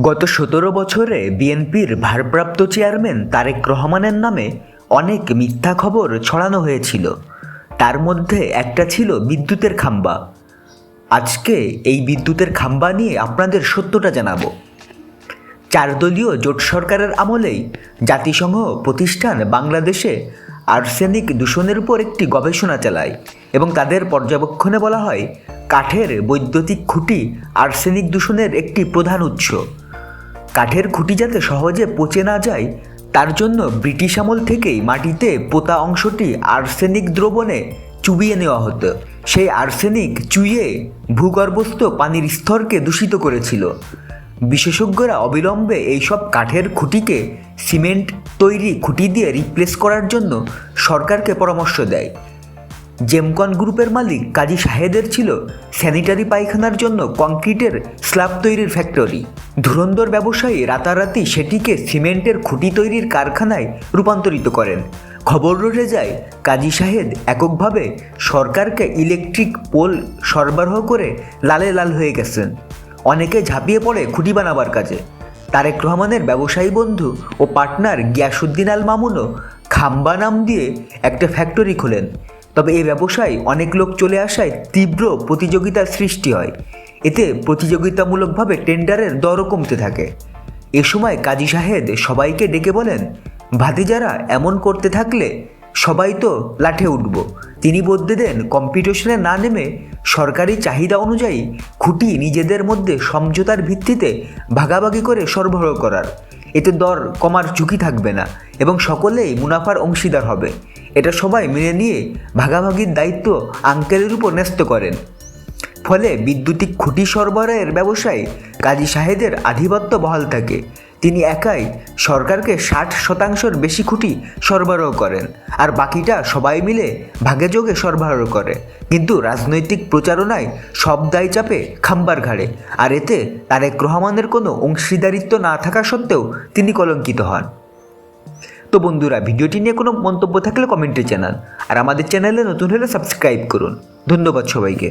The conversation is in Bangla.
গত সতেরো বছরে বিএনপির ভারপ্রাপ্ত চেয়ারম্যান তারেক রহমানের নামে অনেক মিথ্যা খবর ছড়ানো হয়েছিল। তার মধ্যে একটা ছিল বিদ্যুতের খাম্বা। আজকে এই বিদ্যুতের খাম্বা নিয়ে আপনাদের সত্যটা জানাব। চারদলীয় জোট সরকারের আমলেই জাতিসংঘ প্রতিষ্ঠান বাংলাদেশে আর্সেনিক দূষণের উপর একটি গবেষণা চালায় এবং তাদের পর্যবেক্ষণে বলা হয়, কাঠের বৈদ্যুতিক খুঁটি আর্সেনিক দূষণের একটি প্রধান উৎস। কাঠের খুঁটি যাতে সহজে পচে না যায়, তার জন্য ব্রিটিশ আমল থেকেই মাটিতে পোতা অংশটি আর্সেনিক দ্রবণে চুবিয়ে নেওয়া হতো। সেই আর্সেনিক চুইয়ে ভূগর্ভস্থ পানির স্তরকে দূষিত করেছিল। বিশেষজ্ঞরা অবিলম্বে এইসব কাঠের খুঁটিকে সিমেন্ট তৈরি খুঁটি দিয়ে রিপ্লেস করার জন্য সরকারকে পরামর্শ দেয়। জেমকন গ্রুপের মালিক কাজী শাহেদের ছিল স্যানিটারি পায়খানার জন্য কংক্রিটের স্ল্যাব তৈরির ফ্যাক্টরি ধুরন্ধর ব্যবসায়ী রাতারাতি সেটিকে সিমেন্টের খুঁটি তৈরির কারখানায় রূপান্তরিত করেন। খবর রটে যায়, কাজী শাহেদ এককভাবে সরকারকে ইলেকট্রিক পোল সরবরাহ করে লালে লাল হয়ে গেছেন। অনেকে ঝাঁপিয়ে পড়ে খুঁটি বানাবার কাজে। তারেক রহমানের ব্যবসায়ী বন্ধু ও পার্টনার গিয়াসুদ্দিন আল মামুনও খাম্বা নাম দিয়ে একটা ফ্যাক্টরি খোলেন। তবে এই ব্যবসায় অনেক লোক চলে আসায় তীব্র প্রতিযোগিতার সৃষ্টি হয়। এতে প্রতিযোগিতামূলকভাবে টেন্ডারের দরও কমতে থাকে। এ সময় কাজী সাহেদ সবাইকে ডেকে বলেন, ভাতিজারা, এমন করতে থাকলে সবাই তো লাঠে উঠব। তিনি বদলে দেন, কম্পিটিশনে না নেমে সরকারি চাহিদা অনুযায়ী খুঁটি নিজেদের মধ্যে সমঝোতার ভিত্তিতে ভাগাভাগি করে সরবরাহ করার। এতে দর কমার ঝুঁকি থাকবে না এবং সকলেই মুনাফার অংশীদার হবে। এটা সবাই মেনে নিয়ে ভাগাভাগির দায়িত্ব আঙ্কেলের উপর ন্যস্ত করেন। ফলে বিদ্যুতিক খুঁটি সরবরাহের ব্যবসায় কাজী সাহেদের আধিপত্য বহাল থাকে। তিনি একাই সরকারকে ষাট শতাংশের বেশি খুঁটি সরবরাহ করেন আর বাকিটা সবাই মিলে ভাগে যোগে সরবরাহ করে। কিন্তু রাজনৈতিক প্রচারণায় সব দায় চাপে খাম্বার ঘাড়ে। আর এতে তারেক রহমানের কোনো অংশীদারিত্ব না থাকা সত্ত্বেও তিনি কলঙ্কিত হন। তো বন্ধুরা, ভিডিওটি নিয়ে কোনো মন্তব্য থাকলে কমেন্টে জানান। আর আমাদের চ্যানেলে নতুন হলে সাবস্ক্রাইব করুন। ধন্যবাদ সবাইকে।